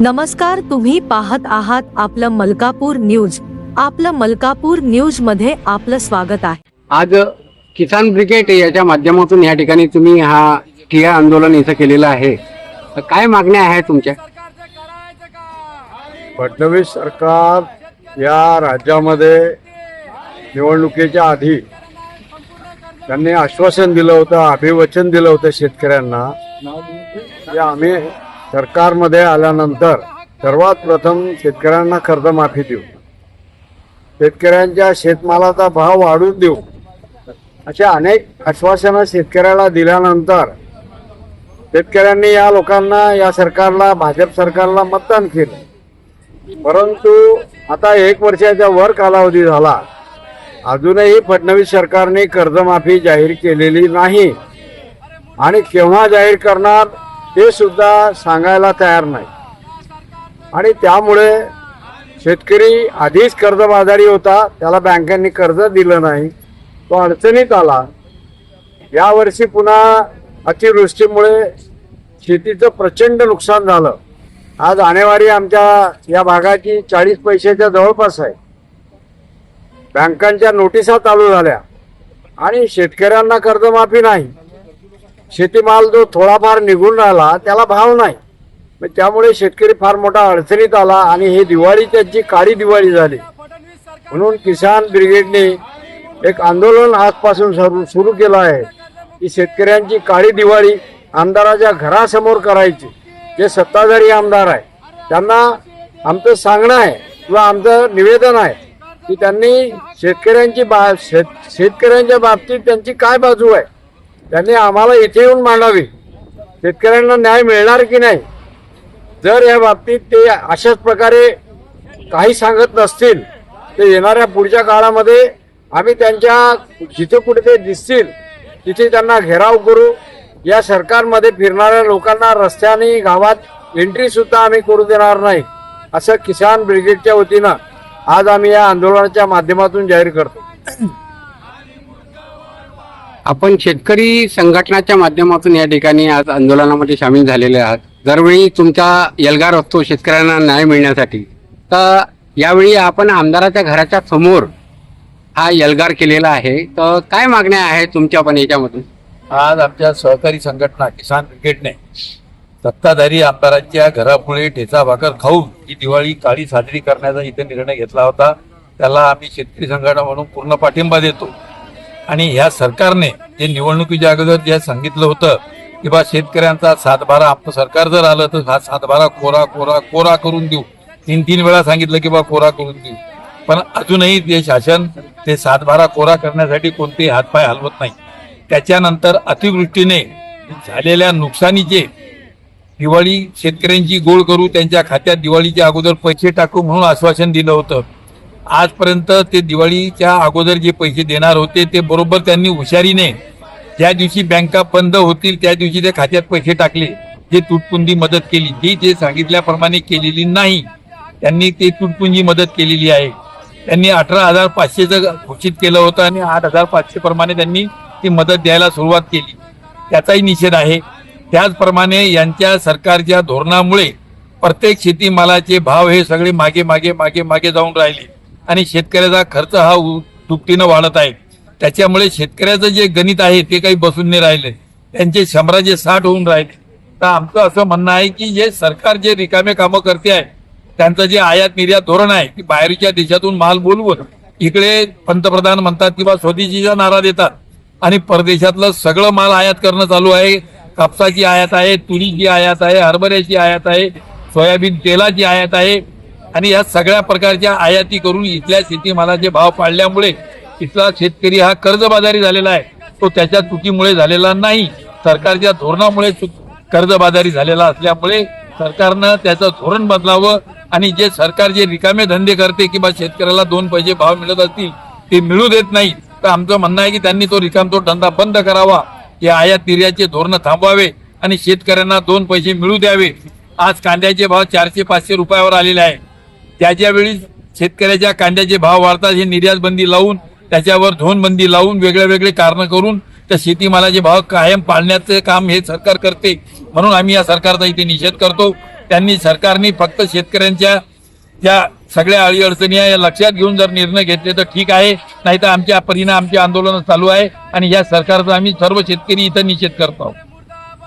नमस्कार तुम्ही पाहत आहात आपलं मलकापूर न्यूज. आपलं मलकापूर न्यूजमध्ये आपलं स्वागत आहे. आज किसान ब्रिगेड याच्या माध्यमातून या ठिकाणी तुम्ही हा ठिय्या आंदोलन इथं केलेलं आहे. तर काय मागण्या आहेत तुमच्या? फडणवीस सरकार या राज्यामध्ये निवडणुकीच्या आधी त्यांनी आश्वासन दिलं होतं अभिवचन दिलं होतं शेतकऱ्यांना. की आम्ही सरकारमध्ये आल्यानंतर सर्वात प्रथम शेतकऱ्यांना कर्जमाफी देऊ. शेतकऱ्यांच्या शेतमालाचा भाव वाढून देऊ. अशा अनेक आश्वासनं शेतकऱ्याला दिल्यानंतर शेतकऱ्यांनी या लोकांना या सरकारला भाजप सरकारला मतदान केलं. परंतु आता एक वर्षाच्या वर कालावधी झाला. अजूनही फडणवीस सरकारने कर्जमाफी जाहीर केलेली नाही. आणि केव्हा जाहीर करणार? ते सुद्धा सांगायला तयार नाही. आणि त्यामुळे शेतकरी आधीच कर्जबाजारी होता त्याला बँकांनी कर्ज दिलं नाही. तो अडचणीत आला. यावर्षी पुन्हा अतिवृष्टीमुळे शेतीचं प्रचंड नुकसान झालं. आज आणेवारी आमच्या या भागाची चाळीस पैशाच्या जवळपास आहे. बँकांच्या नोटिसा चालू झाल्या. आणि शेतकऱ्यांना कर्जमाफी नाही. शेतीमाल जो थोडाफार निघून राहिला त्याला भाव नाही. मग त्यामुळे शेतकरी फार मोठा अडचणीत आला आणि हे दिवाळी त्यांची काळी दिवाळी झाली. म्हणून किसान ब्रिगेडने एक आंदोलन आजपासून सुरू सुरू केलं आहे की शेतकऱ्यांची काळी दिवाळी आमदाराच्या घरासमोर करायची. जे सत्ताधारी आमदार आहे त्यांना आमचं सांगणं आहे किंवा आमचं निवेदन आहे की त्यांनी शेतकऱ्यांची बा शेत शेतकऱ्यांच्या बाबतीत त्यांची काय बाजू आहे? त्यांनी आम्हाला इथे येऊन मांडावी. शेतकऱ्यांना न्याय मिळणार की नाही? जर या बाबतीत ते अशाच प्रकारे काही सांगत नसतील तर येणाऱ्या पुढच्या काळामध्ये आम्ही त्यांच्या जिथे कुठे ते दिसतील तिथे त्यांना घेराव करू. या सरकारमध्ये फिरणाऱ्या लोकांना रस्त्याने गावात एंट्री सुद्धा आम्ही करू देणार नाही असं किसान ब्रिगेडच्या वतीनं आज आम्ही या आंदोलनाच्या माध्यमातून जाहीर करतो. आपण शेतकरी संघटनाच्या माध्यमातून या ठिकाणी आज आंदोलनामध्ये सामील झालेले आहात. दरवेळी तुमचा यलगार असतो शेतकऱ्यांना न्याय मिळण्यासाठी. तर यावेळी आपण आमदाराच्या घराच्या समोर हा यलगार केलेला आहे. तर काय मागण्या आहेत तुमच्या पण याच्यामधून? आज आमच्या सहकारी संघटना किसान क्रिकेटने सत्ताधारी आमदारांच्या घरापुढे ठेचा भाकर खाऊन ही दिवाळी काळी साजरी करण्याचा इथे निर्णय घेतला होता. त्याला आम्ही शेतकरी संघटना म्हणून पूर्ण पाठिंबा देतो. आणि ह्या सरकारने जे निवडणुकीच्या अगोदर जे सांगितलं होतं की बा शेतकऱ्यांचा सातबारा आपलं सरकार जर आलं तर हा सातबारा कोरा कोरा कोरा करून देऊ. तीन तीन वेळा सांगितलं की बा कोरा करून देऊ. पण अजूनही ते शासन ते सातबारा कोरा करण्यासाठी कोणतेही हातपाय हलवत नाही. त्याच्यानंतर अतिवृष्टीने झालेल्या नुकसानीचे दिवाळी शेतकऱ्यांची गोळ करू त्यांच्या खात्यात दिवाळीच्या अगोदर पैसे टाकू म्हणून आश्वासन दिलं होतं. आजपर्यंत ते दिवाळीच्या अगोदर जे पैसे देणार होते ते बरोबर त्यांनी हुशारीने ज्या दिवशी बँका बंद होतील त्या दिवशी ते खात्यात पैसे टाकले. जे तुटपुंजी मदत केली जी ते सांगितल्याप्रमाणे केलेली नाही त्यांनी ते तुटपुंजी मदत केलेली आहे. त्यांनी अठरा हजार पाचशेचं घोषित केलं होतं आणि आठ हजार पाचशे प्रमाणे त्यांनी ती मदत द्यायला सुरुवात केली. त्याचाही निषेध आहे. त्याचप्रमाणे यांच्या सरकारच्या धोरणामुळे प्रत्येक शेतीमालाचे भाव हे सगळे मागे मागे मागे मागे जाऊन राहिले. आणि शेतकऱ्याचा खर्च हा उ- दुपटीनं वाढत आहे. त्याच्यामुळे शेतकऱ्याचं जे गणित आहे ते काही बसून नाही राहिले. त्यांचे शंभराचे साठ होऊन राहिले. तर आमचं असं म्हणणं आहे की जे सरकार जे रिकामे कामं करते आहे त्यांचं जे आयात निर्यात धोरण आहे की बाहेरच्या देशातून माल बोलवून इकडे पंतप्रधान म्हणतात किंवा स्वदेशीचा नारा देतात. आणि परदेशातलं सगळं माल आयात करणं चालू आहे. कापसाची आयात आहे तुरीची आयात आहे हरभऱ्याची आयात आहे सोयाबीन तेलाची आयात आहे. आणि या सगळ्या प्रकारच्या आयाती करून इथल्या शेतीमालाचे भाव पाडल्यामुळे इथला शेतकरी हा कर्जबाजारी झालेला आहे. तो त्याच्या चुकीमुळे झालेला नाही. सरकारच्या धोरणामुळे कर्जबाजारी झालेला असल्यामुळे सरकारनं त्याचं धोरण बदलावं आणि जे सरकार जे रिकामे धंदे करते किंवा शेतकऱ्याला दोन पैसे भाव मिळत असतील ते मिळू देत नाही. तर आमचं म्हणणं आहे की त्यांनी तो रिकाम तो धंदा बंद करावा. हे आयात निर्यातचे धोरण थांबवावे आणि शेतकऱ्यांना दोन पैसे मिळू द्यावे. आज कांद्याचे भाव चारशे पाचशे रुपयावर आलेले आहे. त्याच्यावेळी शेतकऱ्याच्या कांद्याचे भाव वाढतात हे निर्यात बंदी लावून त्याच्यावर धोनबंदी लावून वेगळे वेगळे कारण करून त्या शेतीमालाचे भाव कायम पाळण्याचं काम हे सरकार करते. म्हणून आम्ही या सरकारचा इथे निषेध करतो. त्यांनी सरकारने फक्त शेतकऱ्यांच्या त्या सगळ्या अडीअडचणी या लक्षात घेऊन जर निर्णय घेतले तर ठीक आहे. नाही तर आमच्या परिणाम आमचे आंदोलन चालू आहे आणि या सरकारचा आम्ही सर्व शेतकरी इथं निषेध करतो आहोत.